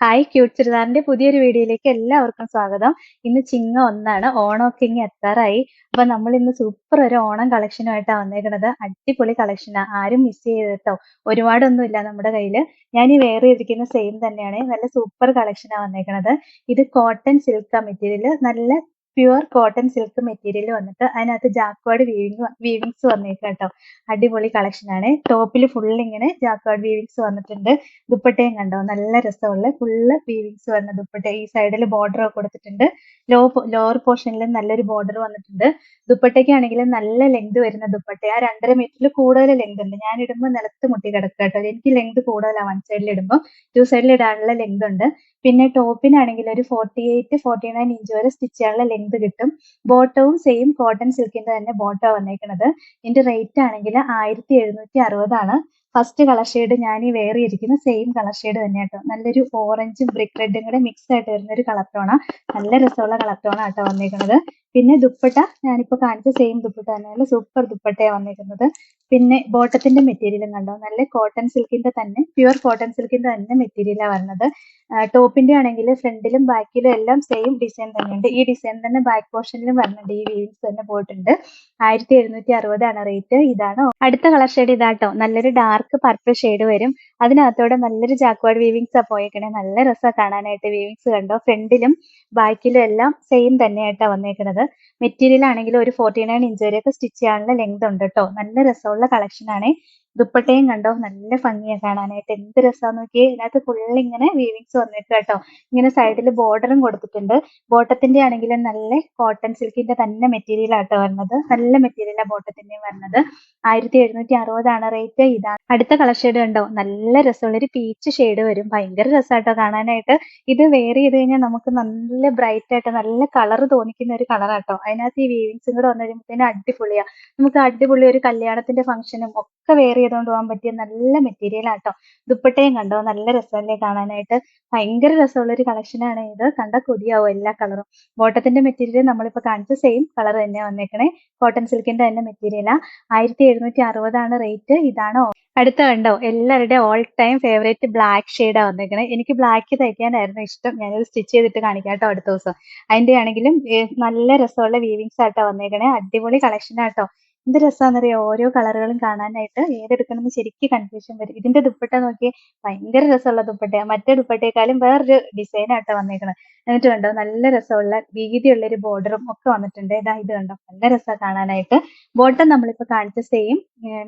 Hi cute ചുരിദാറിന്റെ പുതിയൊരു വീഡിയോയിലേക്ക് എല്ലാവർക്കും സ്വാഗതം. ഇന്ന് ചിങ്ങ ഒന്നാണ്. ഓണമൊക്കെ ഇങ്ങ് എത്താറായി. അപ്പൊ നമ്മൾ ഇന്ന് സൂപ്പർ ഒരു ഓണം കളക്ഷനുമായിട്ടാണ് വന്നേക്കുന്നത് അടിപൊളി കളക്ഷനാണ് ആരും മിസ് ചെയ്തിട്ടോ ഒരുപാടൊന്നും ഇല്ല നമ്മുടെ കയ്യിൽ ഞാൻ ഈ വെയർ ചെയ്തിരിക്കുന്ന സെയിം തന്നെയാണ്. നല്ല സൂപ്പർ കളക്ഷനാണ് വന്നേക്കുന്നത് ഇത് കോട്ടൺ സിൽക്ക് മെറ്റീരിയൽ നല്ല പ്യുവർ കോട്ടൺ സിൽക്ക് മെറ്റീരിയൽ വന്നിട്ട് അതിനകത്ത് ജാക്വാഡ് വീവിങ് വീവിങ്സ് വന്നേക്കാം കേട്ടോ അടിപൊളി കളക്ഷൻ ആണ്. ടോപ്പിൽ ഫുൾ ഇങ്ങനെ ജാക്വാഡ് വീവിങ്സ് വന്നിട്ടുണ്ട്. ദുപ്പട്ടയും കണ്ടോ? നല്ല രസമുള്ള ഫുള്ള് വീവിങ്സ് വരുന്ന ദുപ്പട്ട. ഈ സൈഡിൽ ബോർഡർ കൊടുത്തിട്ടുണ്ട്. ലോ ലോവർ പോർഷനിൽ നല്ലൊരു ബോർഡർ വന്നിട്ടുണ്ട്. ദുപ്പട്ടയ്ക്കാണെങ്കിൽ നല്ല ലെങ്ത് വരുന്ന ദുപ്പട്ട. ആ രണ്ടര മീറ്ററിൽ കൂടുതൽ ലെങ്ത് ഉണ്ട്. ഞാൻ ഇടുമ്പോൾ നിലത്ത് മുട്ടി കിടക്കുക കേട്ടോ എനിക്ക് ലെങ്ത് കൂടുതലാണ് വൺ സൈഡിൽ ഇടുമ്പോൾ ടു സൈഡിൽ ഇടാനുള്ള ലെങ്ത് ഉണ്ട്. പിന്നെ ടോപ്പിനാണെങ്കിൽ ഒരു forty eight forty nine inch വരെ സ്റ്റിച്ച് ചെയ്യാനുള്ള ലെങ്ത് കിട്ടും. ബോട്ടവും സെയിം കോട്ടൺ സിൽക്കിന്റെ തന്നെ ബോട്ടോ വന്നേക്കുന്നത് ഇതിന്റെ റേറ്റ് ആണെങ്കിൽ ആയിരത്തി എഴുന്നൂറ്റി അറുപതാണ് ഫസ്റ്റ് കളർ ഷെയ്ഡ് ഞാൻ ഈ വെയർ ചെയ്തിരിക്കുന്ന സെയിം കളർ ഷെയ്ഡ് തന്നെ കേട്ടോ. നല്ലൊരു ഓറഞ്ചും ബ്രിക്ക് റെഡും കൂടെ മിക്സ് ആയിട്ട് വരുന്ന ഒരു കളർ ടോണാണ് നല്ല രസമുള്ള കളർ ടോണാ കേട്ടോ വന്നേക്കുന്നത് പിന്നെ ദുപ്പട്ട ഞാനിപ്പോ കാണിച്ച സെയിം ദുപ്പട്ട തന്നെയാണ്. സൂപ്പർ ദുപ്പട്ടയാണ് വന്നേക്കുന്നത്. പിന്നെ ബോട്ടത്തിന്റെ മെറ്റീരിയലും കണ്ടോ? നല്ല കോട്ടൺ സിൽക്കിന്റെ തന്നെ പ്യുവർ കോട്ടൺ സിൽക്കിന്റെ തന്നെ മെറ്റീരിയലാണ് വരുന്നത് ടോപ്പിന്റെ ആണെങ്കിൽ ഫ്രണ്ടിലും ബാക്കിലും എല്ലാം സെയിം ഡിസൈൻ തന്നെയുണ്ട്. ഈ ഡിസൈൻ തന്നെ ബാക്ക് പോർഷനിലും വരുന്നുണ്ട്. ഈ വീവിങ്സ് തന്നെ പോയിട്ടുണ്ട്. ആയിരത്തി എഴുന്നൂറ്റി അറുപതാണ് റേറ്റ് ഇതാണ്. അടുത്ത കളർ ഷെയ്ഡ് ഇതാട്ടോ നല്ലൊരു ഡാർക്ക് പർപ്പിൾ ഷെയ്ഡ് വരും. അതിനകത്തോടെ നല്ലൊരു ജാക്വാർഡ് വീവിങ്സ് ആ പോയേക്കണേ. നല്ല രസമാണ് കാണാനായിട്ട് വീവിങ്സ് കണ്ടോ? ഫ്രണ്ടിലും ബാക്കിലും എല്ലാം സെയിം തന്നെയായിട്ടാണ് വന്നേക്കുന്നത് മെറ്റീരിയൽ ആണെങ്കിൽ ഒരു ഫോർട്ടി നയൻ ഇഞ്ച് വരെയൊക്കെ സ്റ്റിച്ച് ചെയ്യാനുള്ള ലെങ്ത് ഉണ്ട് കേട്ടോ നല്ല രസമുള്ള കളക്ഷൻ ആണ്. ദുപ്പട്ടയും കണ്ടോ? നല്ല ഭംഗിയാണ് കാണാനായിട്ട്. എന്ത് രസമാന്ന് നോക്കിയേ. ഇതിനകത്ത് ഫുൾ ഇങ്ങനെ വീവിങ്സ് വന്നിട്ട് കേട്ടോ. ഇങ്ങനെ സൈഡിൽ ബോർഡറും കൊടുത്തിട്ടുണ്ട്. ബോട്ടത്തിന്റെ ആണെങ്കിലും നല്ല കോട്ടൺ സിൽക്കിന്റെ തന്നെ മെറ്റീരിയൽ ആട്ടോ വരുന്നത്. നല്ല മെറ്റീരിയലാണ് ബോട്ടത്തിന്റെയും വരുന്നത്. ആയിരത്തി എഴുന്നൂറ്റി അറുപതാണ് റേറ്റ് ഇതാണ്. അടുത്ത കളർ ഷെയ്ഡ് കണ്ടോ? നല്ല രസമുള്ള ഒരു പീച്ച് ഷെയ്ഡ് വരും. ഭയങ്കര രസമാട്ടോ കാണാനായിട്ട്. ഇത് വെയർ ചെയ്ത് കഴിഞ്ഞാൽ നമുക്ക് നല്ല ബ്രൈറ്റ് ആയിട്ട് നല്ല കളർ തോന്നിക്കുന്ന ഒരു കളറാട്ടോ അതിനകത്ത് ഈ വീവിങ്സും കൂടെ വന്നു കഴിയുമ്പോഴത്തേനും അടിപൊളിയാ. നമുക്ക് അടിപൊളി ഒരു കല്യാണത്തിന്റെ ഫംഗ്ഷനും ഒക്കെ വെയർ ചെയ്തുകൊണ്ട് പോകാൻ പറ്റിയ നല്ല മെറ്റീരിയൽ ആട്ടോ. ദുപ്പട്ടയും കണ്ടോ? നല്ല രസമല്ലേ കാണാനായിട്ട്? ഭയങ്കര രസമുള്ള ഒരു കളക്ഷനാണ് ഇത്. കണ്ട കൊതിയാവും എല്ലാ കളറും ബോട്ടത്തിന്റെ മെറ്റീരിയൽ നമ്മളിപ്പോ കാണിച്ച സെയിം കളർ തന്നെ വന്നേക്കണേ. കോട്ടൺ സിൽക്കിന്റെ തന്നെ മെറ്റീരിയലാ ആയിരത്തി എഴുന്നൂറ്റി അറുപതാണ് റേറ്റ് ഇതാണ് അടുത്ത കണ്ടോ? എല്ലാവരുടെ ഓൾ ടൈം ഫേവറേറ്റ് ബ്ലാക്ക് ഷെയ്ഡാ വന്നേക്കണേ. എനിക്ക് ബ്ലാക്ക് തയ്ക്കാനായിരുന്നു ഇഷ്ടം. ഞാനത് സ്റ്റിച്ച് ചെയ്തിട്ട് കാണിക്കാം കേട്ടോ അടുത്ത ദിവസം. അതിന്റെ ആണെങ്കിലും നല്ല രസമുള്ള വീവിങ്സ് ആട്ടോ വന്നേക്കണേ. അടിപൊളി കളക്ഷൻ ആട്ടോ. എന്ത് രസമാണെന്നറിയോ ഓരോ കളറുകളും കാണാനായിട്ട് ഏതെടുക്കണമെന്ന് ശരിക്കും കൺഫ്യൂഷൻ വരും. ഇതിന്റെ ദുപ്പട്ട നോക്കി ഭയങ്കര രസമുള്ള ദുപ്പട്ടയാണ് മറ്റേ ദുപ്പട്ടയെക്കാളും വേറൊരു ഡിസൈൻ ആട്ടോ വന്നേക്കുന്നത് എന്നിട്ട് കണ്ടോ? നല്ല രസമുള്ള വീതിയുള്ള ഒരു ബോർഡറും ഒക്കെ വന്നിട്ടുണ്ട്. ഇതാ ഇത് കണ്ടോ? നല്ല രസമാണ് കാണാനായിട്ട്. ബോട്ടം നമ്മളിപ്പോ കാണിച്ച സെയിം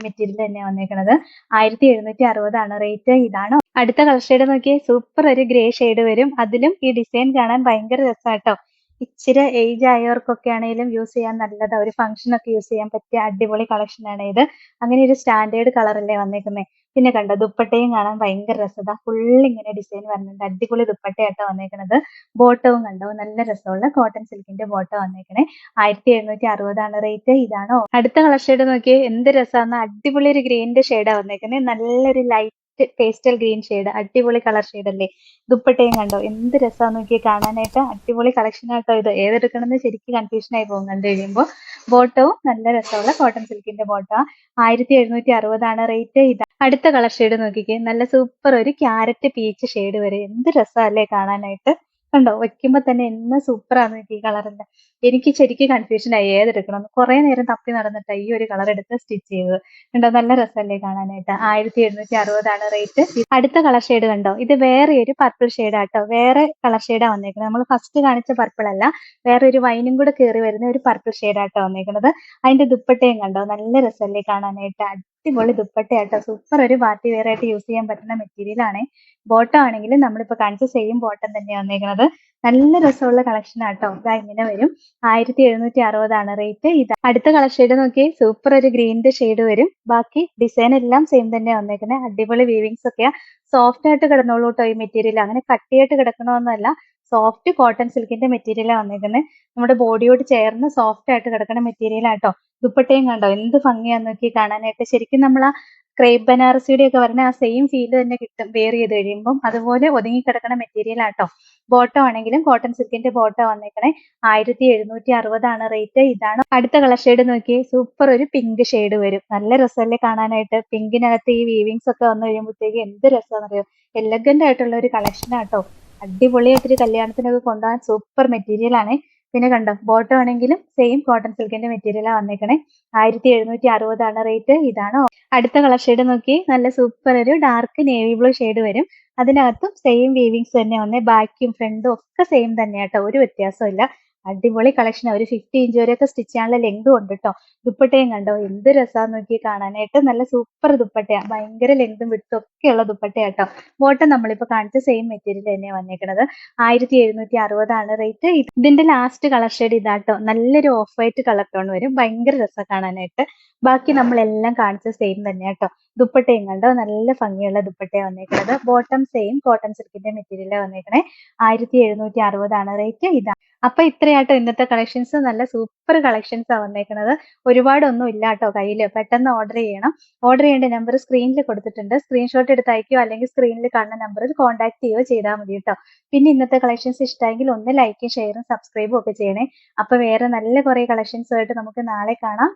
മെറ്റീരിയൽ തന്നെയാണ് വന്നേക്കണത്. ആയിരത്തി എഴുന്നൂറ്റി അറുപതാണ് റേറ്റ് ഇതാണ്? അടുത്ത കളർ ഷെയ്ഡ് നോക്കിയാൽ സൂപ്പർ ഒരു ഗ്രേ ഷെയ്ഡ് വരും. അതിലും ഈ ഡിസൈൻ കാണാൻ ഭയങ്കര രസമാട്ടോ ഇച്ചിരി ഏജ് ആയവർക്കൊക്കെ ആണെങ്കിലും യൂസ് ചെയ്യാൻ നല്ലത്. ഒരു ഫംഗ്ഷൻ ഒക്കെ യൂസ് ചെയ്യാൻ പറ്റിയ അടിപൊളി കളക്ഷൻ ആണ് ഇത്. അങ്ങനെ ഒരു സ്റ്റാൻഡേർഡ് കളറല്ലേ വന്നേക്കുന്നത് പിന്നെ കണ്ടോ ദുപ്പട്ടയും കാണാൻ ഭയങ്കര രസത. ഫുൾ ഇങ്ങനെ ഡിസൈൻ വരുന്നുണ്ട് അടിപൊളി ദുപ്പട്ടയാട്ടോ വന്നേക്കുന്നത് ബോട്ടവും കണ്ടോ നല്ല രസമുള്ള കോട്ടൺ സിൽക്കിന്റെ ബോട്ടോ വന്നേക്കണേ. ആയിരത്തി എഴുന്നൂറ്റി അറുപതാണ് റേറ്റ് ഇതാണോ? അടുത്ത കളർ ഷെയ്ഡ് നോക്കിയേ എന്ത് രസമാണ് അടിപൊളി ഒരു ഗ്രീനിന്റെ ഷെയ്ഡാണ് വന്നേക്കുന്നത് നല്ലൊരു ലൈറ്റ് പേസ്റ്റൽ ഗ്രീൻ ഷെയ്ഡ് അടിപൊളി കളർ ഷെയ്ഡ് അല്ലേ? ദുപ്പട്ടയും കണ്ടോ? എന്ത് രസമാണ് നോക്കി കാണാനായിട്ട്. അടിപൊളി കളക്ഷൻ ആട്ടോ ഇത്. ഏതെടുക്കണമെന്ന് ശരിക്കും കൺഫ്യൂഷൻ ആയി പോകും കണ്ടു കഴിയുമ്പോൾ ബോട്ടവും നല്ല രസമുള്ള കോട്ടൺ സിൽക്കിന്റെ ബോട്ടോ ആയിരത്തി എഴുന്നൂറ്റി അറുപതാണ് റേറ്റ് ഇത്. അടുത്ത കളർ ഷെയ്ഡ് നോക്കിക്കേ. നല്ല സൂപ്പർ ഒരു ക്യാരറ്റ് പീച്ച് ഷെയ്ഡ് വരെ. എന്ത് രസമല്ലേ കാണാനായിട്ട്? കണ്ടോ? വെക്കുമ്പോ തന്നെ എന്ന സൂപ്പറാണ് ഈ കളറിന്റെ. എനിക്ക് ശരിക്കും കൺഫ്യൂഷൻ ആയി. ഏതെടുക്കണം? കുറെ നേരം തപ്പി നടന്നിട്ട് ഈ ഒരു കളർ എടുത്ത് സ്റ്റിച്ച് ചെയ്തത്. കണ്ടോ? നല്ല രസമല്ലേ കാണാനായിട്ട്. ആയിരത്തി എഴുന്നൂറ്റി അറുപതാണ് റേറ്റ് അടുത്ത കളർ ഷെയ്ഡ് കണ്ടോ? ഇത് വേറെ ഒരു പർപ്പിൾ ഷെയ്ഡ് ആട്ടോ. വേറെ കളർ ഷെയ്ഡാ വന്നേക്കുന്നത് നമ്മൾ ഫസ്റ്റ് കാണിച്ച പർപ്പിൾ അല്ല. വേറെ ഒരു വൈനും കൂടെ കയറി വരുന്ന ഒരു പർപ്പിൾ ഷെയ്ഡ് ആട്ടോ വന്നേക്കുന്നത് അതിന്റെ ദുപ്പട്ടയും കണ്ടോ? നല്ല രസമല്ലേ കാണാനായിട്ട്. അടിപൊളി ദുപ്പട്ടയാട്ടോ. സൂപ്പർ ഒരു പാർട്ടി വെയർ ആയിട്ട് യൂസ് ചെയ്യാൻ പറ്റുന്ന മെറ്റീരിയൽ ആണ്. ബോട്ടം ആണെങ്കിൽ നമ്മളിപ്പോ കാണിച്ച സെയിം ബോട്ടം തന്നെയാണ് വന്നേക്കുന്നത് നല്ല രസമുള്ള കളക്ഷൻ ആട്ടോ. ഇതാ ഇങ്ങനെ വരും. ആയിരത്തി എഴുന്നൂറ്റി അറുപതാണ് റേറ്റ് ഇത് അടുത്ത കളർ ഷെയ്ഡ് നോക്കി സൂപ്പർ ഒരു ഗ്രീനിന്റെ ഷെയ്ഡ് വരും. ബാക്കി ഡിസൈൻ എല്ലാം സെയിം തന്നെ വന്നേക്കുന്നത് അടിപൊളി വീവിങ്സ് ഒക്കെയാ. സോഫ്റ്റ് ആയിട്ട് കിടന്നോളൂ കേട്ടോ ഈ മെറ്റീരിയൽ അങ്ങനെ കട്ടിയായിട്ട് കിടക്കണമെന്നല്ല സോഫ്റ്റ് കോട്ടൺ സിൽക്കിന്റെ മെറ്റീരിയലാണ് വന്നേക്കുന്നത് നമ്മുടെ ബോഡിയോട് ചേർന്ന് സോഫ്റ്റ് ആയിട്ട് കിടക്കുന്ന മെറ്റീരിയൽ ആട്ടോ ദുപ്പട്ടയും കണ്ടോ? എന്ത് ഭംഗിയാന്ന് നോക്കി കാണാനായിട്ട്. ശരിക്കും നമ്മൾ ആ ക്രേപ്പ് ബനാറസിയുടെ ഒക്കെ പറഞ്ഞ ആ സെയിം ഫീൽ തന്നെ കിട്ടും വെയർ ചെയ്ത് കഴിയുമ്പം. അതുപോലെ ഒതുങ്ങി കിടക്കുന്ന മെറ്റീരിയൽ ആട്ടോ ബോട്ടം ആണെങ്കിലും കോട്ടൺ സിൽക്കിന്റെ ബോട്ടം വന്നേക്കണേ ആയിരത്തി എഴുന്നൂറ്റി അറുപതാണ് റേറ്റ് ഇതാണ് അടുത്ത കളർ ഷെയ്ഡ് നോക്കിയേ സൂപ്പർ ഒരു പിങ്ക് ഷെയ്ഡ് വരും. നല്ല രസമല്ലേ കാണാനായിട്ട്. പിങ്കിനകത്ത് ഈ വീവിങ്സ് ഒക്കെ വന്നു കഴിയുമ്പോഴത്തേക്ക് എന്ത് രസമാണെന്നറിയോ എലഗന്റ് ആയിട്ടുള്ള ഒരു കളക്ഷൻ ആട്ടോ അടിപൊളിയായിട്ടൊരു കല്യാണത്തിനൊക്കെ കൊണ്ടുപോകാൻ സൂപ്പർ മെറ്റീരിയൽ ആണ്. പിന്നെ കണ്ടോ ബോട്ടം ആണെങ്കിലും സെയിം കോട്ടൺ സിൽക്കിന്റെ മെറ്റീരിയലാണ് വന്നേക്കണേ. ആയിരത്തി എഴുന്നൂറ്റി അറുപതാണ് റേറ്റ് ഇതാണ് അടുത്ത കളർ ഷെയ്ഡ് നോക്കി. നല്ല സൂപ്പർ ഒരു ഡാർക്ക് നേവി ബ്ലൂ ഷെയ്ഡ് വരും. അതിനകത്തും സെയിം വീവിങ്സ് തന്നെ വന്നേ. ബാക്കും ഫ്രണ്ടും ഒക്കെ സെയിം തന്നെയാട്ടോ ഒരു വ്യത്യാസവും ഇല്ല അടിപൊളി കളക്ഷൻ ഒരു ഫിഫ്റ്റി ഇഞ്ച് വരെയൊക്കെ സ്റ്റിച്ച് ചെയ്യാനുള്ള ലെങ്ത് ഉണ്ട് കേട്ടോ ദുപ്പട്ടയും കണ്ടോ? എന്ത് രസാന്ന് നോക്കി കാണാനായിട്ട് നല്ല സൂപ്പർ ദുപ്പട്ടയാണ് ഭയങ്കര ലെങ്തും വിട്ടും ഒക്കെ ഉള്ള ദുപ്പട്ടയാട്ടോ. ബോട്ടം നമ്മളിപ്പോ കാണിച്ച സെയിം മെറ്റീരിയൽ തന്നെയാണ് വന്നേക്കുന്നത് ആയിരത്തി എഴുന്നൂറ്റി അറുപതാണ് റേറ്റ് ഇതിന്റെ ലാസ്റ്റ് കളർ ഷെയ്ഡ് ഇതാട്ടോ. നല്ലൊരു ഓഫ് വൈറ്റ് കളർ ടോൺ വരും. ഭയങ്കര രസം കാണാനായിട്ട്. ബാക്കി നമ്മളെല്ലാം കാണിച്ച സെയിം തന്നെയാട്ടോ. ദുപ്പട്ടയും കണ്ടോ? നല്ല ഭംഗിയുള്ള ദുപ്പട്ടയാണ് വന്നേക്കുന്നത് ബോട്ടം സെയിം കോട്ടൺ സിൽക്കിന്റെ മെറ്റീരിയലാണ് വന്നേക്കണേ ആയിരത്തി എഴുന്നൂറ്റി അറുപതാണ് റേറ്റ് ഇതാണ് അപ്പൊ ഇത്രയാട്ടോ ഇന്നത്തെ കളക്ഷൻസ് നല്ല സൂപ്പർ കളക്ഷൻസ് ആ വന്നേക്കുന്നത് ഒരുപാടൊന്നും ഇല്ല കേട്ടോ കയ്യിൽ പെട്ടെന്ന് ഓർഡർ ചെയ്യണം. ഓർഡർ ചെയ്യേണ്ട നമ്പർ സ്ക്രീനിൽ കൊടുത്തിട്ടുണ്ട്. സ്ക്രീൻഷോട്ട് എടുത്ത് അയക്കുകയോ അല്ലെങ്കിൽ സ്ക്രീനിൽ കാണുന്ന നമ്പറിൽ കോൺടാക്ട് ചെയ്യുകയോ ചെയ്താൽ മതി കേട്ടോ. പിന്നെ ഇന്നത്തെ കളക്ഷൻസ് ഇഷ്ടമെങ്കിൽ ഒന്ന് ലൈക്കും ഷെയറും സബ്സ്ക്രൈബും ഒക്കെ ചെയ്യണേ. അപ്പൊ വേറെ നല്ല കുറെ കളക്ഷൻസ് ആയിട്ട് നമുക്ക് നാളെ കാണാം.